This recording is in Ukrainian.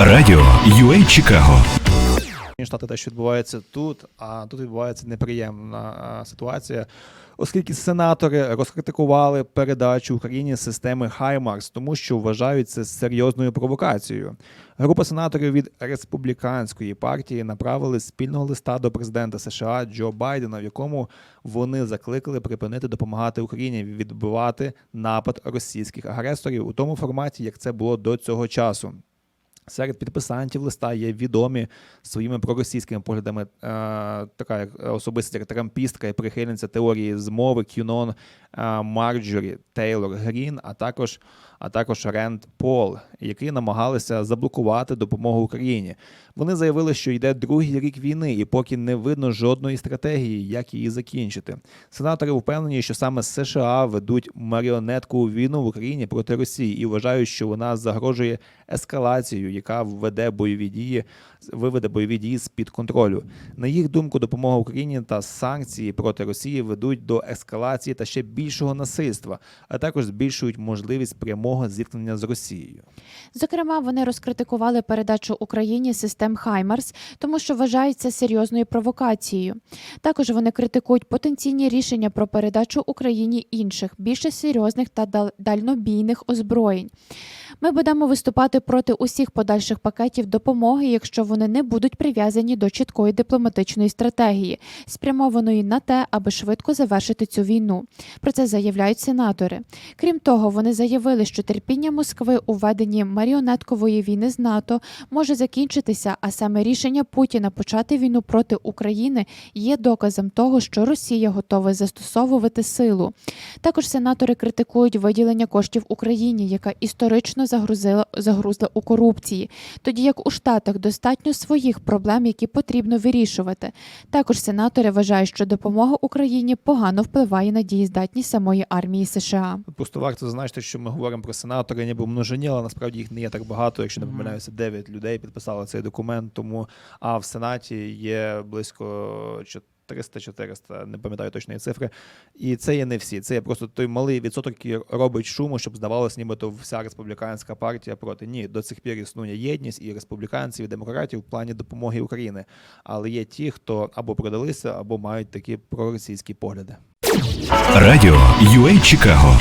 Радіо UA Чикаго. Штати те, що відбувається тут, а тут відбувається неприємна ситуація, оскільки сенатори розкритикували передачу Україні системи Хаймарс, тому що вважають це серйозною провокацією. Група сенаторів від республіканської партії направили спільного листа до президента США Джо Байдена, в якому вони закликали припинити допомагати Україні відбивати напад російських агресорів у тому форматі, як це було до цього часу. Серед підписантів листа є відомі своїми проросійськими поглядами е, така як особистість як трампістка і прихильниця теорії змови Кюнон е, Марджорі Тейлор Грін, а також, а також Ренд Пол, які намагалися заблокувати допомогу Україні. Вони заявили, що йде другий рік війни, і поки не видно жодної стратегії, як її закінчити. Сенатори впевнені, що саме США ведуть маріонетку війну в Україні проти Росії і вважають, що вона загрожує ескалацією, яка введе бойові дії, виведе бойові дії з під контролю. На їх думку, допомога Україні та санкції проти Росії ведуть до ескалації та ще більшого насильства, а також збільшують можливість прямого зіткнення з Росією. Зокрема, вони розкритикували передачу Україні систем Хаймарс, тому що вважають це серйозною провокацією. Також вони критикують потенційні рішення про передачу Україні інших, більше серйозних та дал- дальнобійних озброєнь. Ми будемо виступати проти усіх подальших пакетів допомоги, якщо вони не будуть прив'язані до чіткої дипломатичної стратегії, спрямованої на те, аби швидко завершити цю війну. Про це заявляють сенатори. Крім того, вони заявили, що терпіння Москви у веденні маріонеткової війни з НАТО може закінчитися, а саме рішення Путіна почати війну проти України є доказом того, що Росія готова застосовувати силу. Також сенатори критикують виділення коштів Україні, яка історично загрузила загрузла у корупції, тоді як у Штатах достатньо своїх проблем, які потрібно вирішувати. Також сенатори вважають, що допомога Україні погано впливає на дієздатність самої армії США. Просто варто зазначити, що ми говоримо про сенатори, ніби множині, але насправді їх не є так багато. Якщо не помиляюся, 9 людей підписали цей документ. Тому а в Сенаті є близько 300-400, не пам'ятаю точної цифри. І це є не всі. Це є просто той малий відсоток, який робить шуму, щоб здавалося, нібито вся республіканська партія проти. Ні, до цих пір існує єдність і республіканців, і демократів в плані допомоги України. Але є ті, хто або продалися, або мають такі проросійські погляди. Радіо UA Чикаго.